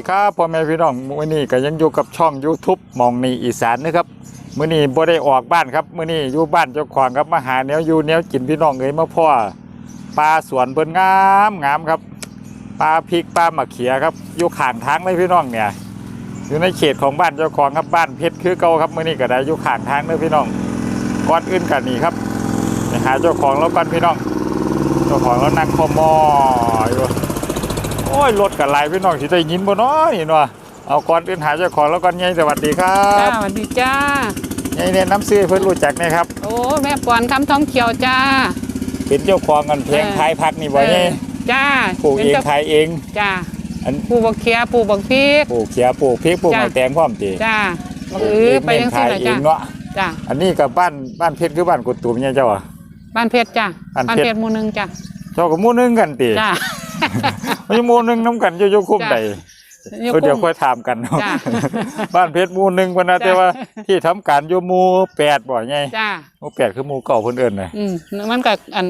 ีครับพ่อแม่พี่น้องมื้อนี้ก็ยังอยู่กับช่อง YouTube มองนีอีสานนะครับมื้อนี้บ่ได้ออกบ้านครับมื้อนี้อยู่บ้านเจ้าของครับมาหาแนวอยู่แนวกินพี่น้องเอ้ยมาพ่อปลาสวนเพิ่นงามงามครับปลาพริกปลาหมะเขียครับอยู่ข้างทางเลยพี่น้องเนี่ย อยู่ในเขตของบ้านเจ้าของครับบ้านเพชรคือเก่าครับมื้อนี้ก็ได้อยู่ข้างทางเลยพี่น้องก่อนอื่นกันนี่ครับหาเจ้าของแล้วกันพี่น้อง เจ้าของแล้วนั่งคอมออยู่ โอ้ยรถกับลายพี่น้องสิได้ยินบ่น้อยเนาะเอาก่อนอื่นหาเจ้าของแล้วก่อนไงสวัสดีครัจ้าบสวัสดีจ้าไงเนี่ยน้ำซื้อให้เพิ่นรู้จักเนะครับ โอ้แม่ปอนคำทองเขียวจ้า เป็นเจ้าของกันเพลงเออขายพักนี่บ่ไงเออจ้าปลูกเองจ้าขายเอง จ้าอัน ปลูกบักเขียปลูกบักพริก ปลูกเขียปลูกพริกปลูกจ้ะ หอยแตงพร้อมติจ้าบักปลูอื้อเงไปยังขายสิล่ะเอจ้างเนาะจ้าอันนี้กับบ้านบ้านเพชรคือบ้านกุดตูมเนี่ยเจ้าอะ บ้านเพชรจ้าบ้านเพชรบ้านเพชรหมู่หนึงจ้าเจ้ากับหมู่หนึงกันติจ้าไม่หมู่หนึงน้ำกันอยู่อยู่คุ้มจ้ะใดอยู่เออเดี๋ยวกุ้งค่อยถามกันเนาะจ้ะ บ้านเพชรหมู่หนึงพนนะจ้ะแต่ว่าที่ทำการอยู่หมู่แปดบ่ไงจ้าหมู่แปดคือหมู่เก่าเพิ่นเอิ้นน่ะอืมมันก็อัน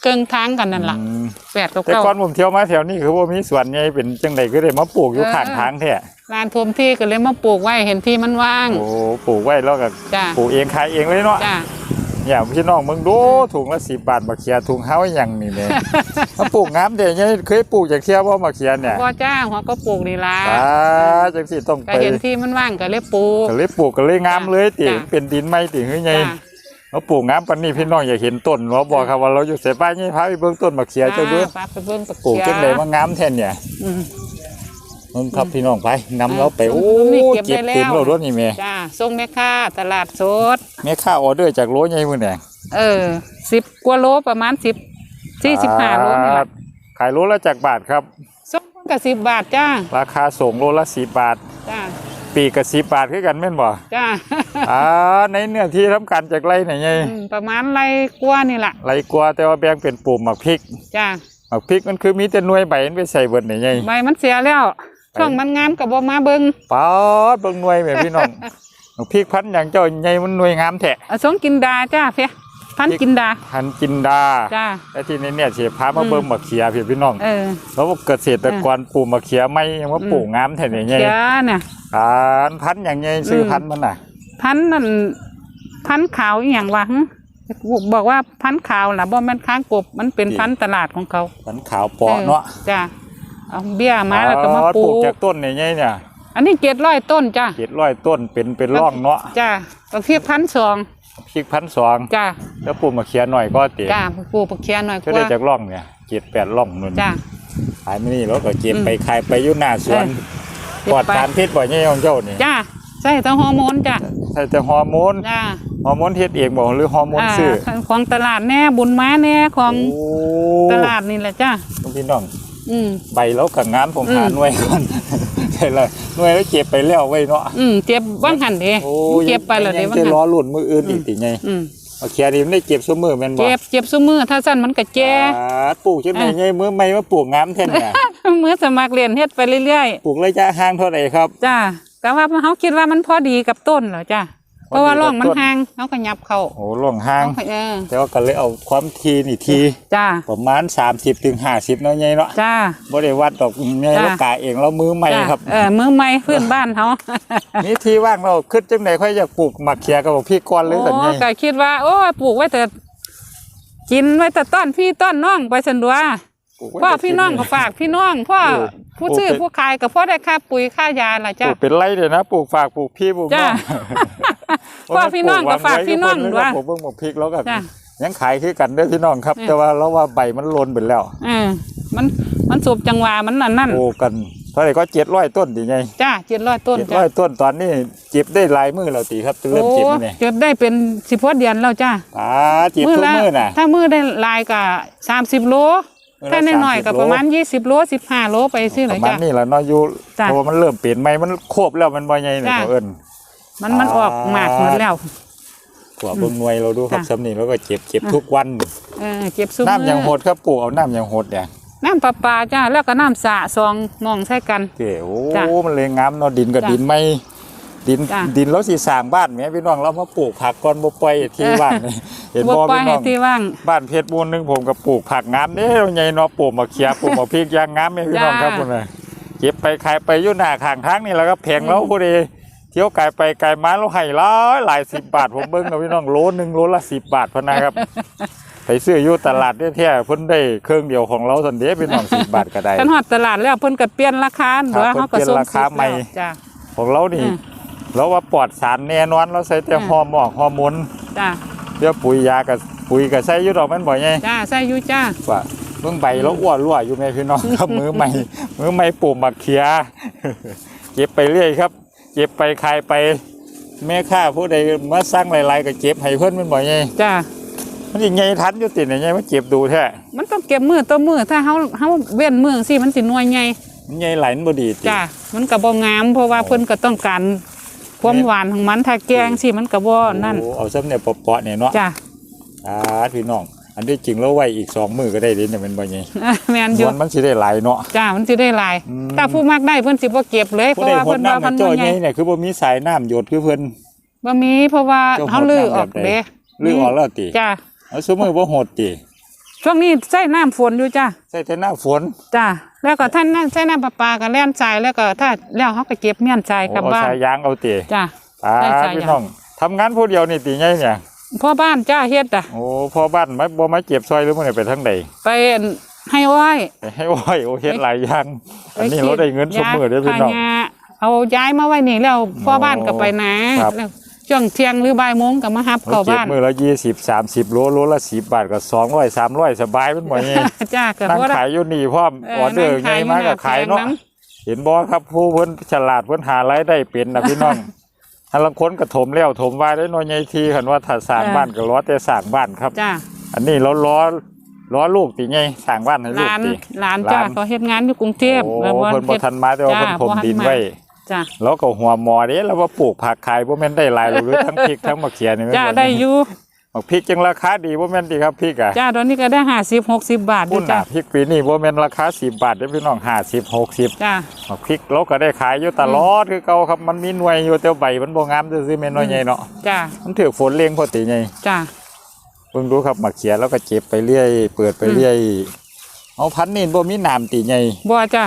เครื่องทางกันนั่นล่ะอืมแปดกับแต่เก้าก่อนผมเที่ยวมาแถวนี้คือว่ามีสวนไงเป็นจังไดก็ได้มาปลูกอยู่เออข้างทางแท้ลานทวมที่ก็เลยมาปลูกไว้เห็นที่มันว่าง โอ้ปลูกไว้แล้วก็จ้าปลูกเองขายเองเลยเนาะ จ้า อย่าพี่น้องมึงดูถุงละสิบบาทมะเขียถุงเฮาอย่างนี่แหละมาปลูกงามเด้ยังเคยปลูกจากเที่ยวบ่มะเขียเนี่ยพ่อจ้าหัวก็ปลูกนี่ล่ะตาจังสิต้องก็ไปเห็นที่มันว่างก็เลยปลูกก็เลยปลูกก็เลยงามเลยติจ้ะเป็นดินไม้ติคือไงจ้ามาปลูกงามปานนี้พี่น้องอยากเห็นต้นเนาะบอกครับว่าเราอยู่เสบ้านนี่พาไปเบิ่งต้นมะเขียเจ้าเด้อปลาไปเบิ่งปักปลูกเขียจังไดมางามแท้เนี่ย อืมมึงครับพี่น้องไปนำเราไปโอ้นี่เก็บเก็บได้แล้วเต็มแล้วรถนี่แม่จ้าส่งแม่ค้าตลาดสดแม่ค้าออเดอร์จากโลใหญ่มื้อนี่เออสิบกว่าโลประมาณสิบสี่สิบห้าโลนี่แหละขายโลละจากบาทครับส่งกับสิบบาทจ้าราคาส่งโลละ10บาทจ้าปีกกับ10บาทคือกันแม่นบ่จ้าอ่าในเนื้อที่ทำการจากไรไหนไงอืมประมาณไรกว่านี่แหละไรกว่าแต่ว่าแบ่งเป็นปุ่มหมักพริกจ้าหมักพริกมันคือมีแต่หน่วยใบมันไปใส่เบิดไหนไงใบมันเสียแล้ว ช่วงมันงามกับบ่มาเบิงป๊าดเบิ่งหน่วยแม่พี่น้องหมักพริกพันธุ์อย่างเจ้าใหญ่มันหน่วยงามแท้เอาส่งกินดาจ้าเพียพันกินดาพันธุ์จินดาจ้าและที่นี่เนี่ยสิพามาอืมเบิ่งหมักเขียพี่พี่น้องเออแล้วเกษตรกรปลูกหมักเขียไม่ยังว่าปลูกงามแท้ไหนไงเขียเนี่ยอ่าพันธุ์อย่างไงซื้ออมพันธุ์มันน่ะ พันนั่นพันขาวอหย่างวะหึบอกว่าพันขาวล่ะบ่แม่นค้างกบมันเป็นจริงพันตลาดของเขา พันธุ์ขาวปอเนาะออจ้า เอาเบี้ยมาแล้วก็มาอ๋อปลูปลูกกจากต้นไหนไงเนี่ย อันนี้เจ็ดร้อยต้นจ้าเจ็ดร้อยต้นเป็นเป็นร่องเนาะจ้าก็เพียพันสองพริกพันสองจ้าแล้วปลูกมาเขียนหน่อยก็เตี๋ยจ้าปลูกปักเคียหน่อยกก็ได้ว่าจากร่องเนี่ยเจ็ดแปดร่องนู่นจ้าขายไม่นี่แล้วก็เก็บอืมไปขายไปอยู่หน้าสวนเก็บปลอดไปสารพิษบ่เนี่ยของเจ้านี่จ้าใส่ต้องฮอร์โมนจ้าใช่แต่ฮอร์โมนจ้าฮอร์โมนเฮ็ดเองบ่หรือฮอร์โมนซื้อาของตลาดแน่บุญมาแน่ของโอ้ตลาดนี่แหละจ้าพี่น้อง อืมใบแล้วกับงานผมหาอืมหน่วยก่อนใช่เลยหน่วยแล้วเก็บไปแล้วไว้เนาะอืมเจ็บบ้างหันเด้โอ้เจ็บไปแล้วเด้ยังบ้างจะหันล้อหลุนมืออื่นอีกติไงอืมเอาเขียนนี่มันได้เก็บซุมือแม่นบ่เจ็บเจ็บซุมือถ้าสั้นมันก็แก่อ่าปลูกจังได๋ไงมื้อใหม่มาปลูกงามแท้เนี่ยมือสมัครเรียนเฮ็ดไปเรื่อยปลูกระยะห่างเท่าไหร่ครับๆจ้าแต่ว่าเขาคิดว่ามันพอดีกับต้นเหรอจ้าพอดี เพราะว่าร่องมันกับต้นห่างเขาก็ยับเข้าโอ้ล่องห่างเขาก็เออแต่ว่าก็เลยเอาความทีนี่ทีจ้าประมาณ 30ถึง50เนาะไงเนาะจ้าบ่ได้วัดดอกไงจ้ะเรากาเองเรามือใหม่จ้าครับเออมือใหม่พื้นบ้านเขานี่ที่ว่างเราคิดจังไดค่อยอยากปลูกหมักเขียกับบอกพี่ก้อนเลยสันโอ้ไงก็คิดว่า โอ้ยปลูกไว้แต่กินไว้แต่ต้อนพี่ต้อนน้องไปสันดัวปลูกไว้พ่อแต่พี่น้องก็ฝากพี่น้องพ่อเออผู้ซื้อปลูกเป็นผู้ขายก็พ่อได้ค่าปุ๋ยค่ายาล่ะปจ้าลูกเป็นไรเลยนะปลูกฝากปลูกพี่ปลูกน้จ้ะอง พ่อพี่น้องก็ฝากพี่น้องด้ด้ววยยปลูกเบิ่งหมกพริกแล้วก็จ้ะยังขายคือกันเด้อพี่น้องครับเออแต่ว่าเราว่าใบมันหลนไปแล้วเออมันมันสูบจังหวะมันนั่นนั่นปลูกกันเท่าไหร่ก็เจ็ดร้อยต้นดีไงจ้าเจ็ดร้อยต้นเจ็ดจ้าร้อยต้นตอนนี้เจ็บได้หลายมือแล้วตีครับเริ่มเจ็บแล้วเนี่ยเก็บได้เป็นสิบพอเดือนแล้วจ้าอ่าเจ็บทุกละมือน่ะถ้ามือได้ลายก็สามสิบโลมื้อละถ้าน้อยๆก็30ประมาณยี่สิบโลสิบห้าโลไปซื้อปเลยระมาณจ้านี้แหละเนาะอยู่จ้ะเพราะว่ามันเริ่มเปลี่ยนไหมมันโคบแล้วมันบ่ใหญ่เนี่ยจ้ะเขาเอิ้น มันมันออกหมากหมดแล้วกว่าเบิ่งหน่วยเราดูครับจ้ะสำนีแล้วก็เจ็บเจ็บทุกวันเออเก็บซุปน้ำยังโหดครับปู่เอาน้ำยังโหดเนี่ยน้ำประปาจ้าแล้วก็น้ำสระซองมองใช้กันเก๋โอ้จ้ะมันเลยงามเนาะดินกับจ้ะดินไม่ดินจ้ะดินแล้วสิสร้างบ้านแหม่พี่น้องเรามาปลูกผักก่อนบ่ปล่อยที่บ้านนี่เห็นบบ่ปล่อยพี่น้ให้องที่ว่างบ้านเพชรบูรณ์หนึงผมก็ปลูกผักงามเด้เราใหญ่เนาะปลูกมะเขือปลูกมะพริกยางงามแม่พี่น้องครับจ้ะพุ่นน่ะเก็บไปขายไปอยู่หน้าข้างทางนี่แหละครับแพงแล้วผู้ใด เที่ยวไกลไปไกลมาเราให้หลายหลายสิบบาทผมเบิ่งกับพี่น้องโลนึงโลละสิบบาทพะนะครับไปซื้ออยู่ตลาดแท้ๆเพิ่นได้เครื่องเดียวของเราสันเดีพี่น้องสิบบาทก็ได้คันฮอดตลาดแล้วเพิ่นก็เปลี่ยนราคาหรือว่าครัเฮาบก็ส่งเปลี่ยนราคาใหม่สิทธิ์แล้วจ้าของเรานี่อืมเราว่าปลอดสารแน่นอนเราใส่แต่อืมฮอร์โมนฮอร์โมนจ้าเดี๋ยวปุ๋ยยากับปุ๋ยกับใส่อยู่ดอกแมันบ่ไงจ้าใส่อยู่จ้าว่าเบิ่งใบแล้วอ้วนรั่วอยู่แม่พี่น้องครับมือใหม่มือใหม่ปลูกหมักเขียเก็บไปเรื่อยครับ เก็บไปขายไป แม่ค้าผู้ใดมาสร้างหลายๆก็เก็บให้เพิ่นมันบ่ไงจ้ามันสิไงทันอยู่ติดไงมันเจ็บดูแท้มันต้องเก็บมือต่อมือถ้าเฮาเฮาเว้นมือสิมันสิหน่วยใหญ่มันไงไหลมันบ่ดีติจ้ามันก็บ่งามเพราะว่าเพิ่นก็ต้องการความหวานของมันถ้าแกงสิมันก็บ่นั่นโอ้เอาซ้ำเนี่ยเปาะๆเนี่ยเนาะจ้าอ่าพี่น้อง อันที่จริงแล้วไว้อีกสองมือก็ได้เด้เนี่ยมันบ่ไงแม่นอมยู่วนมันสิได้หลายเนาะจ้ามันสิได้หลายอืมถ้าผู้มักได้เพิ่นสิบ่เก็บเลยเพผู้ราะใดว่าหดเพิ่นว่าน้ำมัมานจ่บ่อใหใหญ่ญ่เนี่ยคือบ่มีสายน้ำหยดคือเพิ่นบ่มีเพราะว่าเจ้าเฮาลือออกหดน้ำแบบใดเด้ลือออกแล้วติจ้าเอาซุมือบ่โหดติช่วงนี้ใส่น้ำฝนอยู่จ้าใส่แต่หน้าฝนจ้าแล้วก็ท่านนั่นใส่น้ำประปาก็แล่นทรายแล้วก็ถ้าแล้วเฮาก็เก็บเมี่ยนทรายกลับเอาบ้านสายยางเอาติจ้าอ่าใช่สายยางพี่น้องทำงานผู้เดียวนี่ติไงเนี่ย พ่อบ้านจ้าเฮ็ดอะโอ้พ่อบ้านไม่บ่มาเจ็บซอยหรือมื้อนี้ไปทางใดไปให้ไว้ไปให้ไหวโอ้เฮ็ดหลายอย่างไปอันนี้เราได้เงินสมมือเด้อพี่น้องพาญาเอาย้ายมาไว้นี่แล้วพ่อบ้านก็ไปนะครับแล้วช่วงเที่ยงหรือบ่ายโมงก็มารับเราเข้าเก็บบ้านมือละ20 30โลโลละ10บาทก็200 300สบายมันบ่ไงจ้าก็นั่งเพราะว่าขายอยู่นี่พร้อมเออออเดอร์นั่งไงขายอยู่มาก็หน้าขายเนาะแผงนั้นเห็นบ่ครับผู้เพิ่นฉลาดเพิ่นหารายได้เป็นนะพี่น้อง ถ้าลังคนก็ถมแล้วถมว่าได้น้อยใหญ่ทีคันว่าถ้าสร้างเออบ้านก็ล้อแต่สร้างบ้านครับ จ้าอันนี้เราล้อล้อลูกติไงสร้างบ้านให้หลูกลานติหลานจ้าหลานเขาเฮ็ดงานอยู่กรุงเทพโอ้แล้วว่าเพิ่นบ่เฮ็ดทันมาแต่ว่าจ้าเพิ่นถมบ่ทันดินมาไว้จ้าแล้วก็หัวหมอเด้แล้วว่าปลูกผักขายบ่แม่นได้หลายหรอกหรือทั้งพริกทั้งมะเขือนี่แม่นจ้าบ่ได้อยู่ บักพริกจังราคาดีบ่แม่นติครับพริกอะจ้าตอนนี้ก็ได้ห้าสิบหกสิบบาทอพุ่ยู่นจ้าน่ะพริกปีนี้บ่แม่นราคา10บาทเด้อพี่น้อง50 60จ้า บักพริกเราก็ได้ขายอยู่ตลอดคือเก่าครับมันมีหน่วยอยู่แต่ใบมันบ่งามซื่อๆแม่นน้อยใหญ่เนาะจ้า มันถือฝนเลี้ยงพอตีไงจ้าเพิ่งรู้ครับมาเขียแล้วก็เจ็บไปเรื่อย เปิดไปเรื่อยเอาพันนี่บ่มีน้ำตีไงบัวจ้า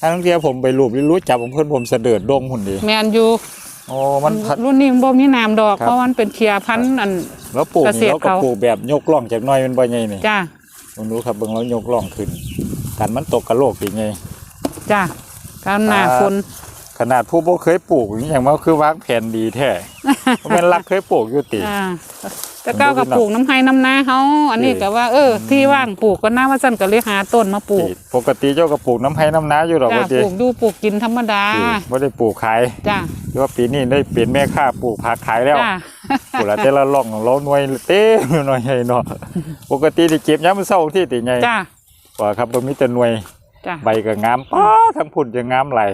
ถ้า ทั้งเทียผมไปรูปรู้จับของเพิ่นผมเสด็จดงหุ่นดี แมนอยู่ โอ้มันพัด รุ่นนี้มันบ่มีน้ำดอกครับ เพราะมันเป็นเคียพันธุ์อัน แล้วปลูกเกษนี่ตรแล้วก็เขา ปลูกแบบยกล่องจากหน้อยมันบ่ใหญ่นี่จ้าเพิ่งรู้ครับเบิ่งแล้วยกล่องขึ้นกันมันตกกระโลกตีไง จ้าการหน้าอ่า ฝน ขนาดผู้บ่เคยปลูกอหย่างว่าคือวางแผนดีแท้บ่แม่นรักเคยปลูกอยู่ติอ่าแต่เก้ากับปลูกน้ำไห้น้ำนาเฮาอันนี้นี่ก็ว่าเออที่ว่างปลูกก็น่าว่าซั่นก็เลยหาต้นมาปลูกติปกติเจ้าก็ปลูกน้ำไห้น้ำนาอยู่ดอกจ้าว่าติปลูกดูปลูกกินธรรมดาบ่ได้ปลูกขายจ้าหรือว่าปีนี้ได้เป็นแม่ค้าปลูกผักขายแล้วจ้าปลูกแล้วแต่ละร่องของเราหน่วยเต้มหน่วยใหญ่เนาะปกติที่เก็บยามมื้อเช้าที่ติไงจ้าว่าครับบ่มีแต่หน่วย จ้าใบก็งามป้าทั้งพุ่นจะงามหลาย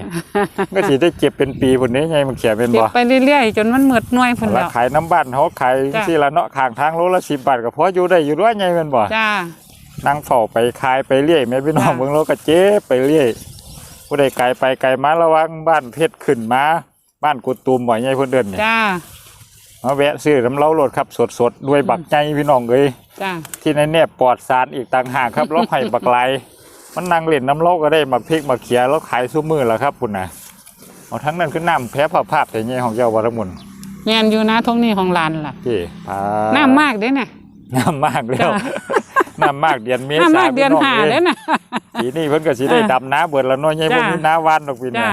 ก็สิได้เก็บเป็นปีพุ่นนี้ไงมันเขียนเป็นเก็บบ่ไปเรื่อยๆ จนมันหมดหน่วยพุ่นแล้แล้ววขายน้ำบ้านเขาขายจ้ะสิละเนาะข้างทางโลละ10บาทก็พออยู่ได้อยู่ด้วยไงแม่นบ่ จ้า นั่งเฝ้าไปขายไปเรื่อยแม่พี่น้องจ้ะเบิ่งเราก็เจ็บไปเรื่อยผู้ใดไกลไปไกลมาระวังบ้านเพชรขึ้นมาบ้านกุดตูมบ่ใหญ่เพิ่นเดินนี่จ้า มาแวะซื้อน้ำเล้าโลดครับสดๆด้วยบักใจพี่น้องเอ้ยจ้า ที่ในเนี่ยปลอดสารอีกต่างหากครับแล้วไผ่บักไหลาย มันนั่งเล่นน้ำเล้าก็ได้มาพริกมาเขียแล้วขายซุ้มือแล้วครับคุณนะเอาทั้งนั้นคือน้ำแพ้ภาพภาพแต่เนี่ยของเจ้าวรมุนแมนอยู่นะทงนี้ของหลานล่ะพี่พาน้ำมากเด้น่ะน้ำมากแล้วจ้ะน้ำมากเดือนเมษาน้ำมากเดือนพี่งหาอ้ยเด้น่ะปีนี้เพิ่นก็สิได้อ่าดำน้าเบิดแล้วเน้อยใหญ่จ้ะบ่มีน้าวานดอกพี่จ้านะ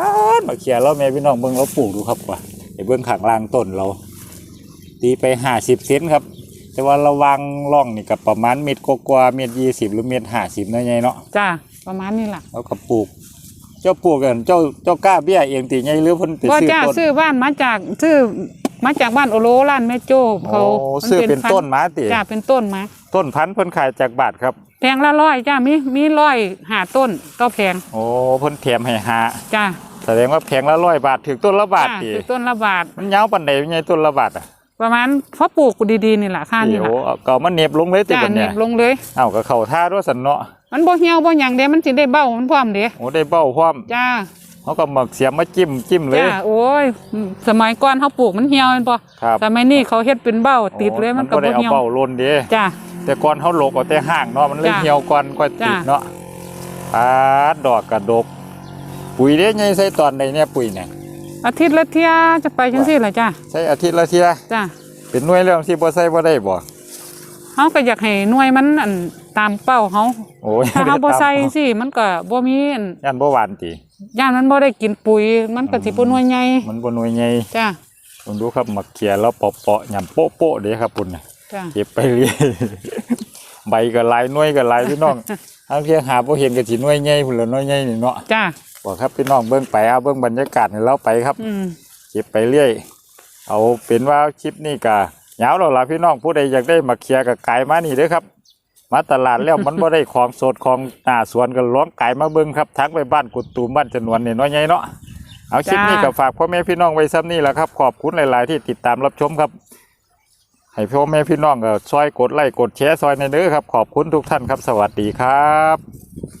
อ้าวมาเขียแล้วแม่พี่น้องเบิ่งเราปลูกดูครับว่าไอ้เบิ่งข้างล่างต้นเรา ตีไป50เซนครับ แต่ว่าระวังร่องนี่ก็ประมาณเม็ดกว่าๆเม็ด20หรือเม็ด50เนาะใหญ่เนาะจ้าประมาณนี้ล่ะแล้วก็ปลูก เจ้าปลูกกันเจ้าเจ้ากล้าเบี้ยเองตีไงหรือเพิ่นไปว่าซื้อจ้าต้นซื้อบ้านมาจากซื้อมาจากบ้านโอโลร้านแม่โจ้เขาโอ้มัซื้อเป็นพัธุ์ต้นมาติจ้าเป็นต้นมาต้นพันธุ์เพิ่นขายจากบาทครับแพงละร้อยจ้ามีมีร้อยหาต้นก็แพงโอ้เพิ่นแถมให้หาจ้าแสดงว่าแพงละร้อยบาทถึงต้นละบาทจ้าติคือต้นละบาทมันยาวปานใดไงต้นละบาทอะ ประมาณพอปลูกดีๆนี่แหละค่าโอ้นี่แหละเอาก็เอามาเหน็บลงเลยติจ้าบัดเน็เนี่ยบลงเลยเอ้าก็เข้าท่าด้วยสันเนาะมันบ่เหี่ยวบ่หยังเด้มันสิได้เบ้ามันพร้อมเด้โอ้ได้เบ้าพร้อมจ้าเขาก็หมักเสียมมาจิ้มจิ้มเลยจ้าโอ้ยสมัยก่อนเขาปลูกมันเหี่ยวแม่นบ่ครับสมัยนี้เขาเฮ็ดเป็นเบ้าติดเลยมันก็บ่ได้บ่เอาเหี่ยวเบ้าลนเด้จ้าแต่ก่อนเขาโลกเอาแต่ห่างเนาะมันเลยจ้ะเหี่ยวก่อนก็ติดจ้ะเนาะปาดดอกกระดก ปุ๋ยเด้ใหญ่ใส่ตอนใดเนี่ยปุ๋ยเนี่ย อาทิตย์ละเที่ยจะไปจังซี่ล่ะจ้ะใส่อาทิตย์ละเที่ยจ้ะเป็นหน่วยแล้วที่บ่ใส่บ่ได้บ่เฮาก็อยากให้หน่วยมันอันตามเป้าเฮาโอ้ยถ้าเฮาบ่ใส่สิมันก็บ่มีอันยันบ่หวานติย่านมันบ่ได้กินปุ๋ย มันก็สิบ่หน่วยใหญ่มันบ่หน่วยใหญ่จ้ะผมดูครับมักเขียแล้วเปาะๆหย่ำโป๊ะๆเด้ครับปุ่นน่ะจ้ะเก็บไปเรื่อยใบก็หลายหน่วยก็หลายพี่น้องทางเที่ยหาบ่เห็นก็สิหน่วยใหญ่พุ่นละหน่วยใหญ่นี่เนาะจ้ะ บอกครับพี่น้องเบิ่งไปเอาเบิ่งบรรยากาศให้เราไปครับอืมเก็บไปเรื่อย เอาเป็นว่าคลิปนี้ก็ยาวแล้วล่ะพี่น้องผู้ใดอยากได้มาเคลียร์กับไก่มานี่เด้อครับ มาตลาดแล้วมันบ่ได้ของสดของหน้าสวนก็ร้องไก่มาเบิ่งครับทักไปบ้านกุดตูมบ้านจนวนนี่น้อยใหญ่เนาะเอาคลิปนี้ก็ฝากพ่อแม่พี่น้องไว้ซ้ำนี่แหละครับขอบคุณหลาย ๆ ที่ติดตามรับชมครับ ให้พ่อแม่พี่น้องก็ช่วยกดไลค์กดแชร์ซอยในเด้อครับ ขอบคุณทุกท่านครับ สวัสดีครับ